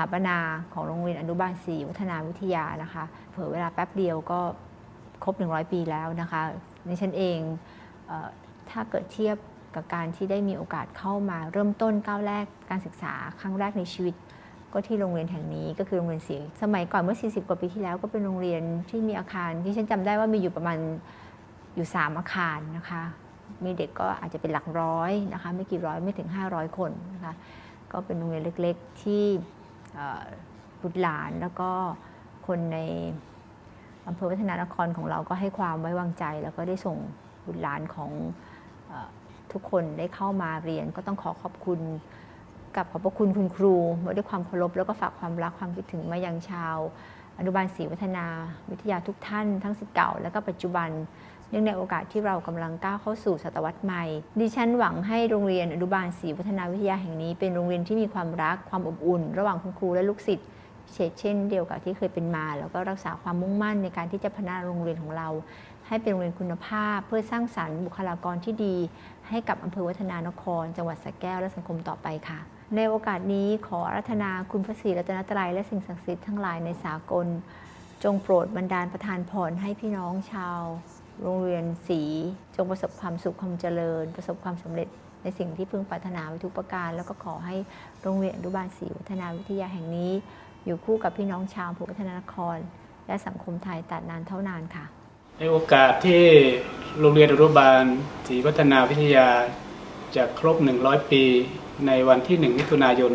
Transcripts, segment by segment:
ถาปนาของโรงเรียนอนุบาลศรีวัฒนาวิทยานะคะเผื่อเวลาแป๊บเดียวก็ครบ 100 ปีแล้วนะคะในฉันเองเออถ้าเกิดเทียบกับการที่ได้มีโอกาสเข้ามาเริ่มต้นก้าวแรกการศึกษาครั้งแรกในชีวิต ก็ที่โรงเรียนแห่งนี้ก็คือโรงเรียนศรีสมัยก่อนเมื่อ 40 กว่าปีที่แล้วก็เป็นโรงเรียนที่มีอาคารที่ฉันจำได้ว่ามีอยู่ประมาณอยู่ 3 อาคารนะคะมีเด็กก็อาจจะเป็นหลักร้อยนะคะไม่กี่ร้อยไม่ถึง 500 คนนะคะก็เป็นโรงเรียนเล็ก ๆ ที่ บุตรหลานแล้วก็คนในอำเภอวัฒนานครของเราก็ให้ความไว้วางใจ แล้วก็ได้ส่งบุตรหลานของอทุกคนได้เข้ามาเรียน ก็ต้องขอขอบคุณกับขอบพระคุณคุณครูมาด้วยความเคารพแล้วก็ฝากความรักความคิดถึงมายังชาว อนุบาลศรีวัฒนาวิทยาทุกท่าน ทั้งสิทธิ์เก่าและก็ปัจจุบัน เนื่องในโอกาสที่เรากำลังก้าวเข้าสู่ศตวรรษใหม่ ดิฉันหวังให้โรงเรียนอนุบาลศรีวัฒนาวิทยาแห่งนี้เป็นโรงเรียนที่มีความรักความอบอุ่น ระหว่างคุณครูและลูกศิษย์เช่นเช่นเดียวกับที่เคยเป็นมา แล้วก็รักษาความมุ่งมั่นในการที่จะพัฒนาโรงเรียนของเรา ให้เป็นโรงเรียนคุณภาพ เพื่อสร้างสรรค์บุคลากรที่ดี ให้กับอำเภอวัฒนานคร จังหวัดสระแก้วและสังคมต่อไปค่ะ ในโอกาสนี้ขออารัธนาคุณพระศรีรัตนตรัยและสิ่งศักดิ์สิทธิ์ทั้งหลายในสากล จงโปรดบันดาลประทานพรให้พี่น้องชาว โรงเรียนศรีจงประสบความสุขความเจริญ ประสบความสำเร็จในสิ่งที่พึงปรารถนาไว้ทุกประการ แล้วก็ขอให้โรงเรียนอนุบาลศรีวัฒนาวิทยาแห่งนี้ อยู่คู่กับพี่น้องชาวภอวัฒนานคร และสังคมไทยตราดนานเท่านานค่ะ ในโอกาสที่โรงเรียนอนุบาลศรีวัฒนาวิทยาจะครบ 100 ปี ในวันที่ 1 มิถุนายน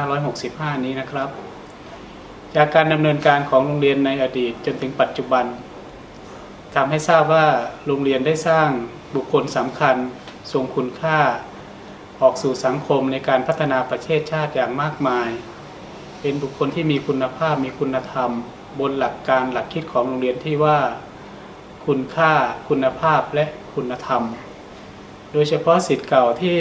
2565 นี้นะครับ จากการดำเนินการของโรงเรียนในอดีตจนถึงปัจจุบัน ทำให้ทราบว่าโรงเรียนได้สร้างบุคคลสำคัญทรงคุณค่า ออกสู่สังคมในการพัฒนาประเทศชาติอย่างมากมาย เป็นบุคคลที่มีคุณภาพมีคุณธรรม บนหลักการหลักคิดของโรงเรียนที่ว่า คุณค่าคุณภาพและคุณธรรม โดยเฉพาะสิทธิ์เก่าที่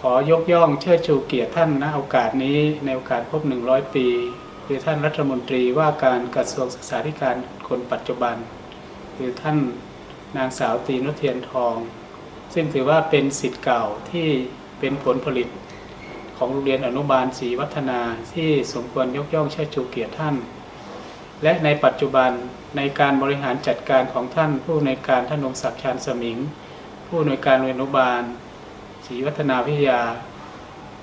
ขอยกย่องเชิดชูเกียรติท่านณโอกาสนี้ในโอกาสครบ100 ปี คือท่านรัฐมนตรีว่าการกระทรวงศึกษาธิการคนปัจจุบัน คือท่านนางสาวตีนุเทียนทอง ซึ่งถือว่าเป็นสิทธิ์เก่าที่เป็นผลผลิตของโรงเรียนอนุบาลศรีวัฒนาที่สมควรยกย่องเชิดชูเกียรติท่าน และในปัจจุบันในการบริหารจัดการของท่าน ผู้ในการท่านองศักดิ์ชาญสมิง ผู้ในวยการเรียนอนุบาลศรีวัฒนาวิทยา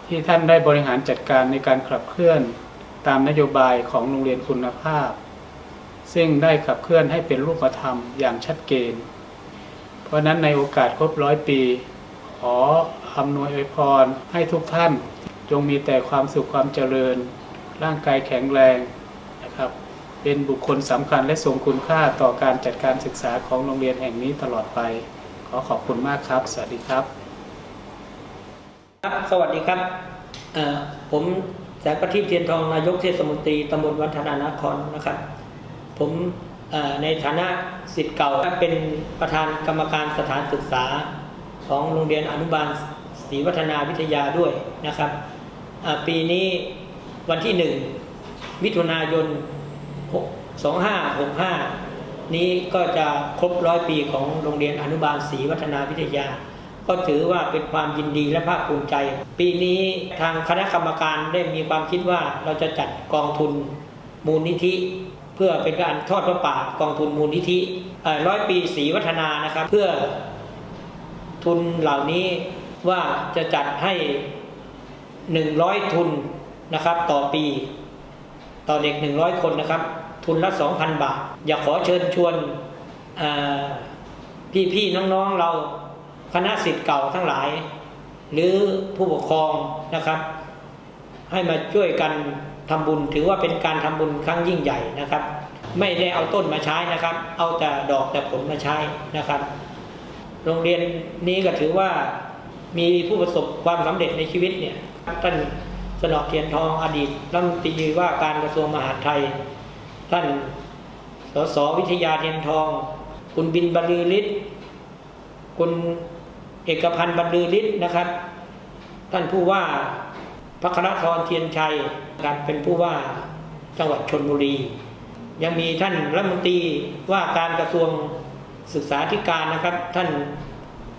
ที่ท่านได้บริหารจัดการในการขับเคลื่อน ตามนโยบายของโรงเรียนคุณภาพ ซึ่งได้ขับเคลื่อนให้เป็นรูปธรรมอย่างชัดเจน เพราะนั้นในโอกาสครบร้อยปี ขออำนวยอวยพรให้ทุกท่านจงมีแต่ความสุขความเจริญ ร่างกายแข็งแรงนะครับ เป็นบุคคลสำคัญและทรงคุณค่าต่อการจัดการศึกษาของโรงเรียนแห่งนี้ตลอดไป ขอขอบคุณมากครับ สวัสดีครับ ครับ สวัสดีครับผม แสงประทีปเทียนทองนายกเทศมนตรีตำบลวัฒนานครนะครับ ผมในฐานะสิทธิ์เก่าเป็นประธานกรรมการสถานศึกษาของโรงเรียนอนุบาลศรีวัฒนาวิทยาด้วยนะครับปีนี้วันที่หนึ่งมิถุนายน 2565 นี้ก็จะครบร้อยปีของโรงเรียนอนุบาลศรีวัฒนาวิทยา ก็ถือว่าเป็นความยินดีและภาคภูมิใจ ปีนี้ทางคณะกรรมการได้มีความคิดว่าเราจะจัดกองทุนมูลนิธิ เพื่อเป็นการทอดพระป่ากองทุนมูลนิธิร้อยปีศรีวัฒนานะครับ เพื่อทุนเหล่านี้ว่าจะจัดให้ 100 ทุนนะครับต่อปี ต่อเด็ก 100 คนนะครับ ทุนละ 2,000 บาท อยากขอเชิญชวนพี่พี่ๆน้องๆเรา คณะสิทธิ์เก่าทั้งหลาย หรือผู้ปกครองนะครับ ให้มาช่วยกันทำบุญถือว่าเป็นการทำบุญครั้งยิ่งใหญ่นะครับ ไม่ได้เอาต้นมาใช้นะครับ เอาแต่ดอกแต่ผลมาใช้นะครับ โรงเรียนนี้ก็ถือว่ามีผู้ประสบความสำเร็จในชีวิตเนี่ยท่านสนอเทียนทองอดีตรัฐมนตรีว่าการกระทรวงมหาดไทย ท่านสสวิทยาเทียนทอง คุณบินบรรลือฤทธิ์คุณ เอกพันธ์บรรลือฤทธิ์นะครับ ท่านผู้ว่าพระคณธรเทียนชัยการเป็นผู้ว่าจังหวัดชนบุรี ยังมีท่านรัฐมนตรีว่าการกระทรวงศึกษาธิการนะครับ ท่าน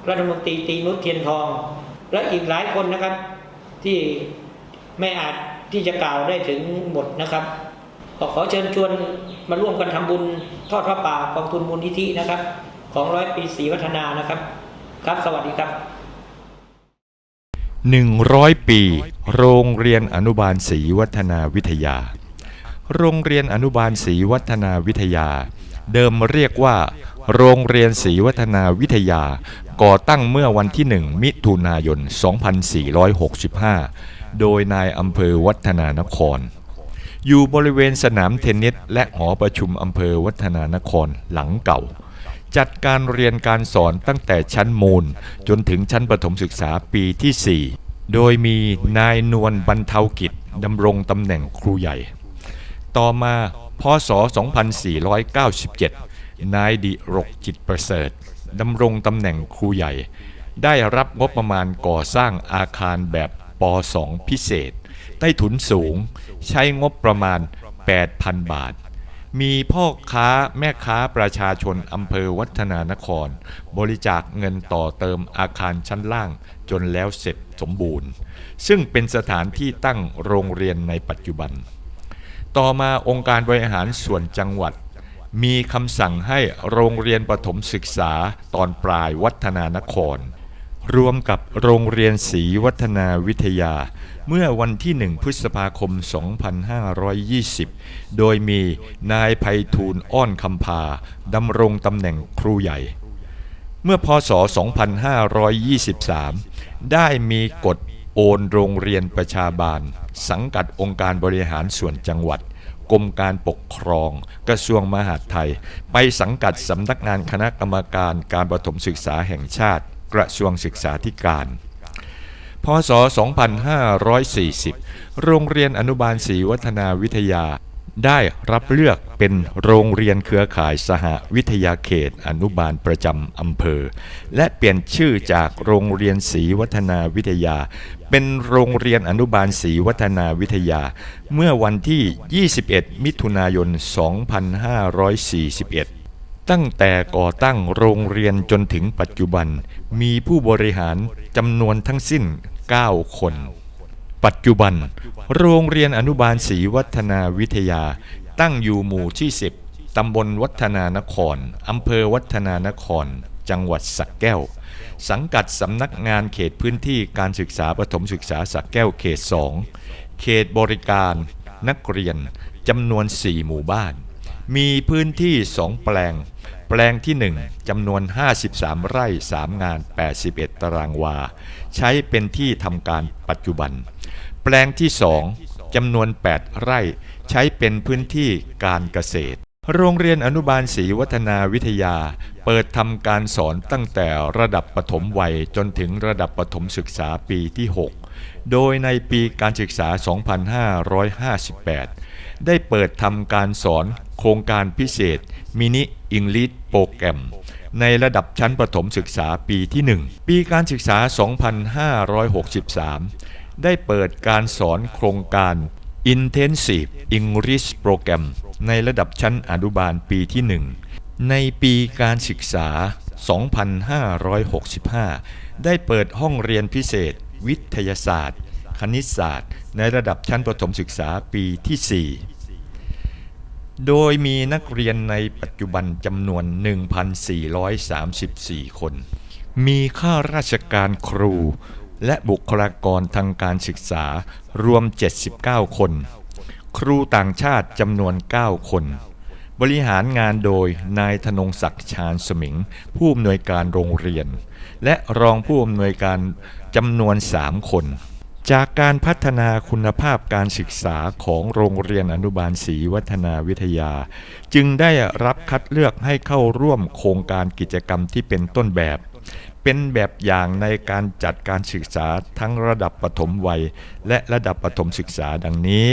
รัฐมนตรีตีนุชเทียนทอง และอีกหลายคนนะครับที่ไม่อาจที่จะกล่าวได้ถึงหมดนะครับขอขอเชิญชวนมาร่วมกันทำบุญทอดพระป่ากองทุนมูลนิธินะครับ ของร้อยปีศรีวัฒนานะครับ ครับ สวัสดีครับ 100 ปี โรงเรียนอนุบาลศรีวัฒนาวิทยา โรงเรียนอนุบาลศรีวัฒนาวิทยา เดิมเรียกว่า โรงเรียนศรีวัฒนาวิทยา ก่อตั้งเมื่อวันที่ 1 มิถุนายน 2465 โดยนายอำเภอวัฒนานคร อยู่บริเวณสนามเทนนิสและหอประชุมอำเภอวัฒนานครหลังเก่า จัดการเรียนการสอนตั้งแต่ชั้นมูล จนถึงชั้นประถมศึกษาปีที่ 4 โดยมีนายนวลบรรเทากิจดำรงตำแหน่งครูใหญ่ ต่อมาพศ 2497 นายดิรกจิตประเสริฐดำรงตำแหน่งครูใหญ่ ได้รับงบประมาณก่อสร้างอาคารแบบป .2 พิเศษ ใต้ถุนสูง ใช้งบประมาณ 8,000 บาท มีพ่อค้าแม่ค้าประชาชนอำเภอวัฒนานคร บริจาคเงินต่อเติมอาคารชั้นล่างจนแล้วเสร็จสมบูรณ์ ซึ่งเป็นสถานที่ตั้งโรงเรียนในปัจจุบัน ต่อมาองค์การบริหารส่วนจังหวัด มีคำสั่งให้โรงเรียนประถมศึกษาตอนปลายวัฒนานคร รวมกับโรงเรียนศรีวัฒนาวิทยา เมื่อวันที่ 1 พฤษภาคม 2520 โดยมีนายไพฑูรย์อ้อนคำพาดำรงตำแหน่งครูใหญ่ เมื่อพศ 2523 ได้มีกฎโอนโรงเรียนประชาบาล สังกัดองค์การบริหารส่วนจังหวัดกรมการปกครอง กระทรวงมหาดไทย ไปสังกัดสำนักงานคณะกรรมการการประถมศึกษาแห่งชาติ กระทรวงศึกษาธิการ พศ 2540 โรงเรียนอนุบาลศรีวัฒนาวิทยา ได้รับเลือกเป็นโรงเรียนเครือข่ายสหวิทยาเขตอนุบาลประจำอำเภอ และเปลี่ยนชื่อจากโรงเรียนศรีวัฒนาวิทยา เป็นโรงเรียนอนุบาลศรีวัฒนาวิทยา เมื่อวันที่ 21 มิถุนายน 2541 ตั้งแต่ก่อตั้งโรงเรียนจนถึงปัจจุบัน มีผู้บริหารจำนวนทั้งสิ้น 9 คน ปัจจุบัน โรงเรียนอนุบาลศรีวัฒนาวิทยา ตั้งอยู่หมู่ที่ 10 ตำบลวัฒนานคร อำเภอวัฒนานคร จังหวัดสักแก้ว สังกัดสำนักงานเขตพื้นที่การศึกษาประถมศึกษาสักแก้วเขต 2 เขตบริการ นักเรียนจำนวน 4 หมู่บ้าน มีพื้นที่2แปลง แปลงที่ 1จำนวน 53 ไร่ 3 งาน 81 ตารางวา ใช้เป็นที่ทำการปัจจุบัน แปลงที่2จำนวน 8 ไร่ ใช้เป็นพื้นที่การเกษตร โรงเรียนอนุบาลศรีวัฒนาวิทยา เปิดทำการสอนตั้งแต่ระดับปฐมวัยจนถึงระดับปฐมศึกษาปีที่ 6 โดยในปีการศึกษา 2558 ได้เปิดทำการสอน โครงการพิเศษมินิอิงลิชโปรแกรมในระดับชั้นประถมศึกษาปีที่ 1 ปีการศึกษา 2563 ได้เปิดการสอนโครงการ Intensive English Program ในระดับชั้นอนุบาลปีที่ 1 ในปีการศึกษา 2565 ได้เปิดห้องเรียนพิเศษ วิทยาศาสตร์ คณิตศาสตร์ ในระดับชั้นประถมศึกษาปีที่ 4 โดยมีนักเรียนในปัจจุบันจำนวน 1,434 คน มีข้าราชการครู และบุคลากรทางการศึกษารวม 79 คน ครูต่างชาติจำนวน 9 คน บริหารงานโดยนายธนงศักดิ์ชาญสมิง ผู้อำนวยการโรงเรียน และรองผู้อำนวยการจำนวน 3 คน จากการพัฒนาคุณภาพการศึกษาของโรงเรียนอนุบาลศรีวัฒนาวิทยา จึงได้รับคัดเลือกให้เข้าร่วมโครงการกิจกรรมที่เป็นต้นแบบ เป็นแบบอย่างในการจัดการศึกษาทั้งระดับปฐมวัย และระดับปฐมศึกษาดังนี้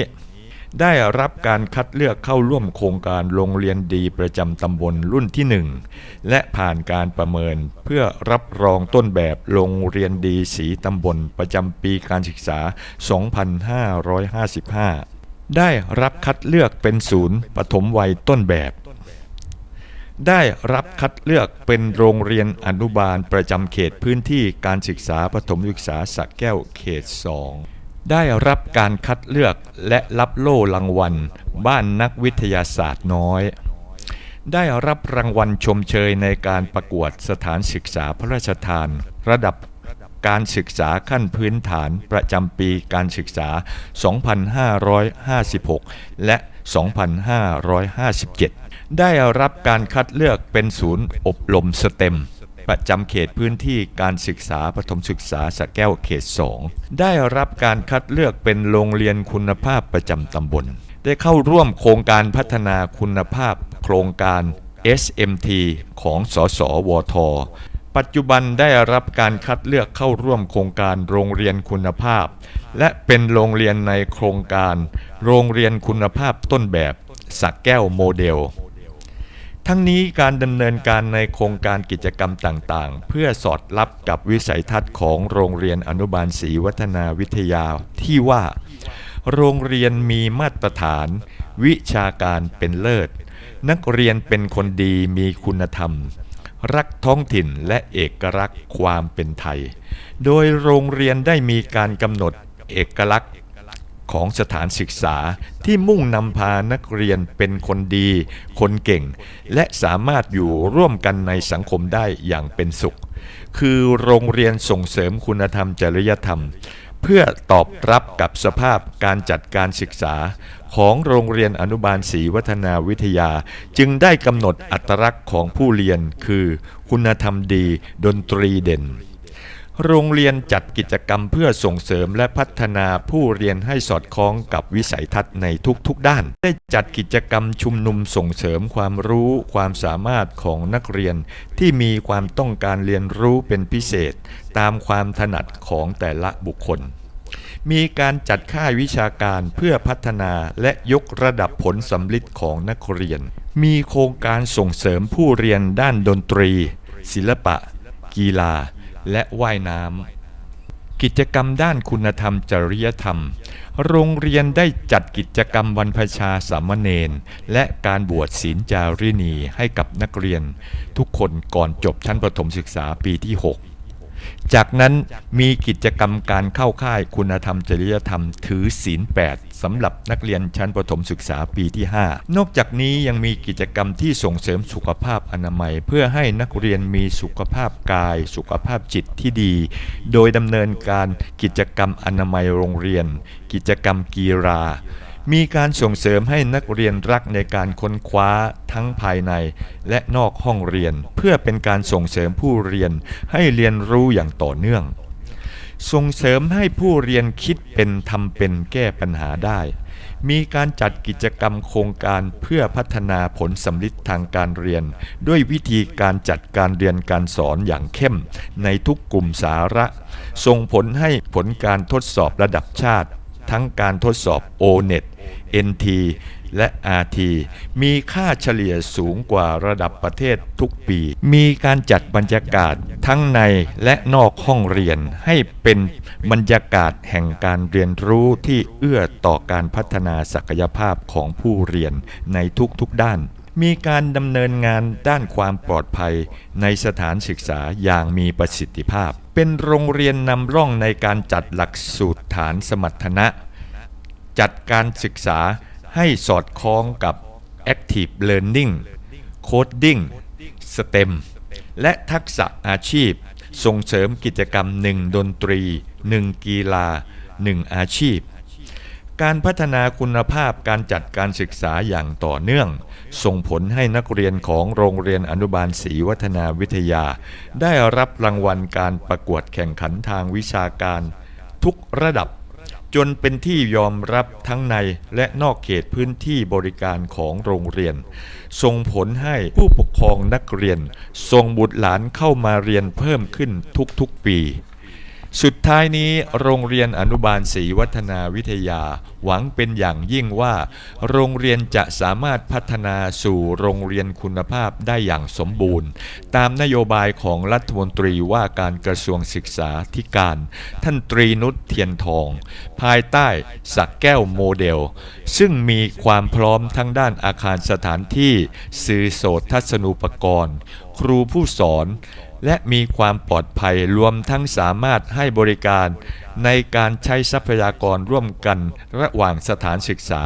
ได้รับการคัดเลือกเข้าร่วมโครงการโรงเรียนดีประจำตำบลรุ่นที่ 1 และผ่านการประเมินเพื่อรับรองต้นแบบโรงเรียนดีสีตำบลประจำปีการศึกษา 2555 ได้รับคัดเลือกเป็นศูนย์ปฐมวัยต้นแบบ ได้รับคัดเลือกเป็นโรงเรียนอนุบาลประจำเขตพื้นที่การศึกษาปฐมศึกษาสระแก้วเขต 2 ได้รับการคัดเลือกและรับโล่รางวัล บ้านนักวิทยาศาสตร์น้อย ได้รับรางวัลชมเชยในการประกวดสถานศึกษาพระราชทาน ระดับการศึกษาขั้นพื้นฐานประจำปีการศึกษา 2556 และ 2557 ได้รับการคัดเลือกเป็นศูนย์อบรมสเต็ม ประจำเขตพื้นที่การศึกษาปฐมศึกษาสระแก้วเขต 2 ได้รับการคัดเลือกเป็นโรงเรียนคุณภาพประจำตำบล ได้เข้าร่วมโครงการพัฒนาคุณภาพโครงการ SMT ของสสวท ปัจจุบันได้รับการคัดเลือกเข้าร่วมโครงการโรงเรียนคุณภาพ และเป็นโรงเรียนในโครงการ โรงเรียนคุณภาพต้นแบบสักแก้วโมเดล ทั้งนี้การดำเนินการในโครงการกิจกรรมต่างๆ เพื่อสอดรับกับวิสัยทัศน์ของโรงเรียนอนุบาลศรีวัฒนาวิทยาที่ว่า โรงเรียนมีมาตรฐาน วิชาการเป็นเลิศ นักเรียนเป็นคนดีมีคุณธรรม รักท้องถิ่นและเอกลักษณ์ความเป็นไทย โดยโรงเรียนได้มีการกำหนดเอกลักษณ์ ของสถานศึกษาที่มุ่งนำพานักเรียนเป็นคนดี คนเก่ง และสามารถอยู่ร่วมกันในสังคมได้อย่างเป็นสุข คือโรงเรียนส่งเสริมคุณธรรมจริยธรรม เพื่อตอบรับกับสภาพการจัดการศึกษาของโรงเรียนอนุบาลศรีวัฒนาวิทยา จึงได้กำหนดอัตลักษณ์ของผู้เรียนคือ คุณธรรมดี ดนตรีเด่น โรงเรียนจัดกิจกรรมเพื่อส่งเสริมและพัฒนาผู้เรียนให้สอดคล้องกับวิสัยทัศน์ในทุกๆด้าน ได้จัดกิจกรรมชุมนุมส่งเสริมความรู้ความสามารถของนักเรียน ที่มีความต้องการเรียนรู้เป็นพิเศษ ตามความถนัดของแต่ละบุคคล มีการจัดค่ายวิชาการเพื่อพัฒนาและยกระดับผลสำลิดของนักเรียน มีโครงการส่งเสริมผู้เรียนด้านดนตรี ศิลปะ กีฬา และว่ายน้ำกิจกรรมด้านคุณธรรมจริยธรรม โรงเรียนได้จัดกิจกรรมวันพชาสามเณรและการบวชศีลจารินีให้กับนักเรียน ทุกคนก่อนจบชั้นประถมศึกษาปีที่ 6 จากนั้นมีกิจกรรมการเข้าค่ายคุณธรรมจริยธรรมถือศีล8สำหรับนักเรียนชั้นประถมศึกษาปีที่ 5 นอกจากนี้ยังมีกิจกรรมที่ส่งเสริมสุขภาพอนามัย เพื่อให้นักเรียนมีสุขภาพกาย สุขภาพจิตที่ดี โดยดำเนินการกิจกรรมอนามัยโรงเรียน กิจกรรมกีฬา มีการส่งเสริมให้นักเรียนรักในการค้นคว้าทั้งภายใน และนอกห้องเรียน เพื่อเป็นการส่งเสริมผู้เรียนให้เรียนรู้อย่างต่อเนื่อง ส่งเสริมให้ผู้เรียนคิดเป็นทำเป็นแก้ปัญหาได้ มีการจัดกิจกรรมโครงการเพื่อพัฒนาผลสำลิดทางการเรียน ด้วยวิธีการจัดการเรียนการสอนอย่างเข้ม ในทุกกลุ่มสาระ ส่งผลให้ผลการทดสอบระดับชาติทั้งการทดสอบ O-NET NT และ RT มีค่าเฉลี่ยสูงกว่าระดับประเทศทุกปี มีการจัดบรรยากาศทั้งในและนอกห้องเรียนให้เป็นบรรยากาศแห่งการเรียนรู้ที่เอื้อต่อการพัฒนาศักยภาพของผู้เรียนในทุกๆด้าน มีการดำเนินงานด้านความปลอดภัยในสถานศึกษาอย่างมีประสิทธิภาพ เป็นโรงเรียนนำร่องในการจัดหลักสูตรฐานสมรรถนะ จัดการศึกษาให้สอดคล้องกับ Active Learning Coding STEM และทักษะอาชีพ ส่งเสริมกิจกรรม 1 ดนตรี 1 กีฬา 1 อาชีพ การพัฒนาคุณภาพการจัดการศึกษาอย่างต่อเนื่อง ส่งผลให้นักเรียนของโรงเรียนอนุบาลศรีวัฒนาวิทยา ได้รับรางวัลการประกวดแข่งขันทางวิชาการ ทุกระดับ จนเป็นที่ยอมรับทั้งในและนอกเขตพื้นที่บริการของโรงเรียน ส่งผลให้ผู้ปกครองนักเรียนส่งบุตรหลานเข้ามาเรียนเพิ่มขึ้นทุกๆปี สุดท้ายนี้โรงเรียนอนุบาลศรีวัฒนาวิทยา หวังเป็นอย่างยิ่งว่า โรงเรียนจะสามารถพัฒนาสู่โรงเรียนคุณภาพได้อย่างสมบูรณ์ ตามนโยบายของรัฐมนตรีว่าการกระทรวงศึกษาธิการ ท่านตรีนุชเทียนทอง ภายใต้สักแก้วโมเดล ซึ่งมีความพร้อมทั้งด้านอาคารสถานที่ สื่อโสตทัศนูปกรณ์ ครูผู้สอน และมีความปลอดภัยรวมทั้งสามารถให้บริการในการใช้ทรัพยากรร่วมกันระหว่างสถานศึกษา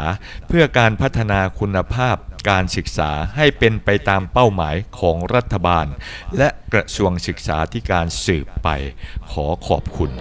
เพื่อการพัฒนาคุณภาพการศึกษาให้เป็นไปตามเป้าหมายของรัฐบาล และกระทรวงศึกษาธิการสืบไป ขอขอบคุณ